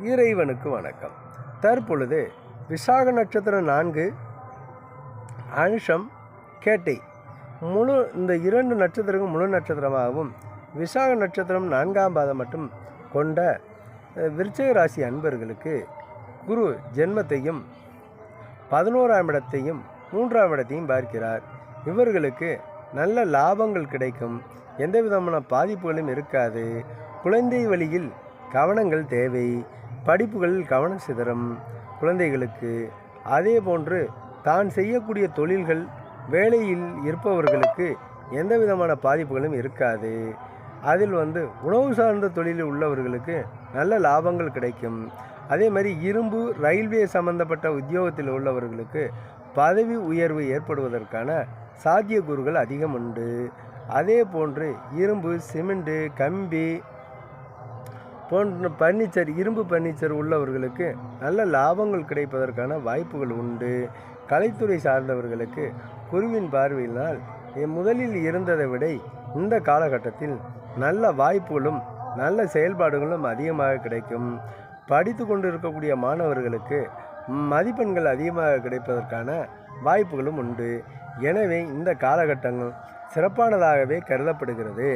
இறைவனுக்கு வணக்கம். தற்பொழுது விசாக நட்சத்திரம் நான்கு அனுஷம் கேட்டை. முழு இந்த இரண்டு நட்சத்திரங்கள் முழு நட்சத்திரமாகவும் விசாக நட்சத்திரம் நான்காம் பாதம் மட்டும் கொண்ட விருச்சக ராசி அன்பர்களுக்கு குரு ஜென்மத்தையும் பதினோராம் இடத்தையும் மூன்றாம் இடத்தையும் பார்க்கிறார். இவர்களுக்கு நல்ல லாபங்கள் கிடைக்கும். எந்த விதமான பாதிப்புகளும் இருக்காது. குழந்தை வழியில் கவனங்கள் தேவை. படிப்புகளில் கவனம் சிதறும். குழந்தைகளுக்கு அதே போன்று தான் செய்யக்கூடிய தொழில்கள் வேலையில் இருப்பவர்களுக்கு எந்த விதமான பாதிப்புகளும் இருக்காது. அதில் வந்து உணவு சார்ந்த தொழிலில் உள்ளவர்களுக்கு நல்ல லாபங்கள் கிடைக்கும். அதே மாதிரி இரும்பு ரயில்வே சம்பந்தப்பட்ட உத்தியோகத்தில் உள்ளவர்களுக்கு பதவி உயர்வு ஏற்படுவதற்கான சாத்தியக்கூறுகள் அதிகம் உண்டு. அதே போன்று இரும்பு சிமெண்ட்டு கம்பி போன்ற பர்னிச்சர் இரும்பு பர்னிச்சர் உள்ளவர்களுக்கு நல்ல லாபங்கள் கிடைப்பதற்கான வாய்ப்புகள் உண்டு. கலைத்துறை சார்ந்தவர்களுக்கு குருவின் பார்வையினால் முதலில் இருந்ததை விட இந்த காலகட்டத்தில் நல்ல வாய்ப்புகளும் நல்ல செயல்பாடுகளும் அதிகமாக கிடைக்கும். படித்து கொண்டு இருக்கக்கூடிய மாணவர்களுக்கு மதிப்பெண்கள் அதிகமாக கிடைப்பதற்கான வாய்ப்புகளும் உண்டு. எனவே இந்த காலகட்டங்கள் சிறப்பானதாகவே கருதப்படுகிறது.